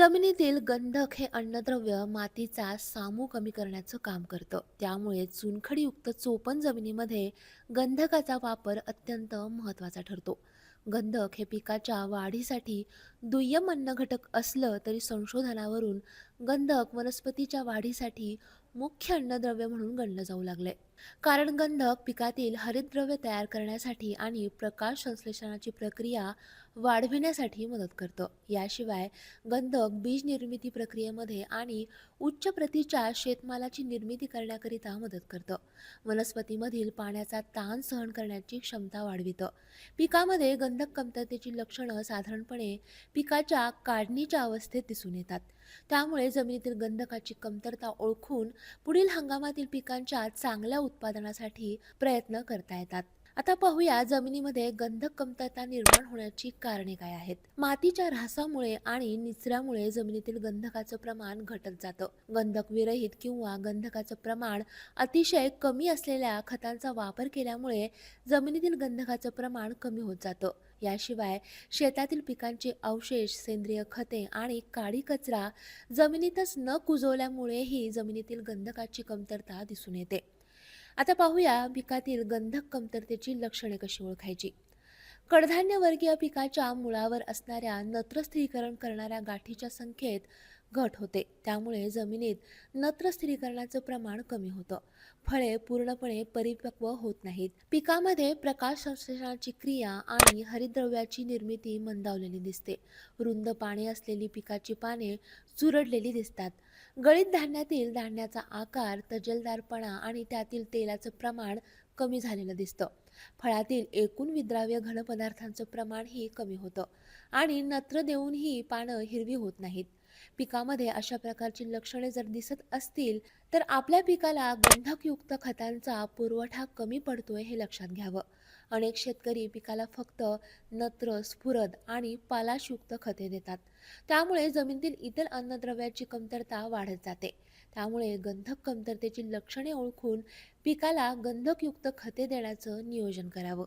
जमिनीतील गंधक हे अन्नद्रव्य मातीचा सामू कमी करण्याचं काम करतं. त्यामुळे चुनखडीयुक्त चोपण जमिनीमध्ये गंधकाचा वापर अत्यंत महत्त्वाचा ठरतो. गंधक हे पिकाच्या वाढीसाठी दुय्यम अन्न घटक असलं तरी संशोधनावरून गंधक वनस्पतीच्या वाढीसाठी मुख्य अन्नद्रव्य म्हणून गणलं जाऊ लागले कारण गंधक पिकातील हरितद्रव्य तयार करण्यासाठी आणि प्रकाश संश्लेषणाची प्रक्रिया वाढविण्यासाठी मदत करतं. याशिवाय गंधक बीज निर्मिती प्रक्रियेमध्ये आणि उच्च प्रतीच्या शेतमालाची निर्मिती करण्याकरिता मदत करतं. वनस्पतीमधील पाण्याचा ताण सहन करण्याची क्षमता वाढवितं. पिकामध्ये गंधक कमतरतेची लक्षणं साधारणपणे पिकाच्या काढणीच्या अवस्थेत दिसून येतात. त्यामुळे जमिनीतील गंधकाची कमतरता ओळखून पुढील हंगामातील पिकांच्या चांगल्या उत्पादनासाठी प्रयत्न करता येतात. आता पाहूया जमिनीमध्ये गंधक कमतरता निर्माण होण्याची कारणे काय आहेत. मातीच्या ऱ्हासामुळे आणि निचऱ्यामुळे जमिनीतील गंधकाचं प्रमाण घटत जातं. गंधक विरहित किंवा गंधकाचं प्रमाण अतिशय कमी असलेल्या खतांचा वापर केल्यामुळे जमिनीतील गंधकाचं प्रमाण कमी होत जातं. याशिवाय शेतातील पिकांचे अवशेष सेंद्रिय खते आणि काडी कचरा जमिनीतच न कुजवल्यामुळेही जमिनीतील गंधकाची कमतरता दिसून येते. आता पाहूया पिकातील गंधक कमतरतेची लक्षणे कशी ओळखायची? कडधान्यवर्गीय पिकाच्या मुळावर असणाऱ्या नत्र स्थिरीकरण करणाऱ्या गाठीच्या संख्येत घट होते. त्यामुळे जमिनीत नत्र स्थिरीकरणाचं प्रमाण कमी होतं. फळे पूर्णपणे परिपक्व होत नाहीत. पिकामध्ये प्रकाश संश्लेषणाची क्रिया आणि हरितद्रव्याची निर्मिती मंदावलेली दिसते. रुंद पाने असलेली पिकाची पाने चुरडलेली दिसतात. गळीत धान्यातील धान्याचा आकार तजेलदारपणा आणि त्यातील तेलाचं प्रमाण कमी झालेलं दिसतं. फळातील एकूण विद्राव्य घनपदार्थांचं प्रमाणही कमी होतं आणि नत्र देऊनही पानं हिरवी होत नाहीत. पिकामध्ये अशा प्रकारची लक्षणे जर दिसत असतील तर आपल्या पिकाला गंधकयुक्त खतांचा पुरवठा कमी पडतोय हे लक्षात घ्यावं. अनेक शेतकरी पिकाला फक्त नत्र स्फुरद आणि पालाशयुक्त खते देतात. त्यामुळे जमिनीतील इतर अन्नद्रव्याची कमतरता वाढत जाते. त्यामुळे गंधक कमतरतेची लक्षणे ओळखून पिकाला गंधकयुक्त खते देण्याचं नियोजन करावं.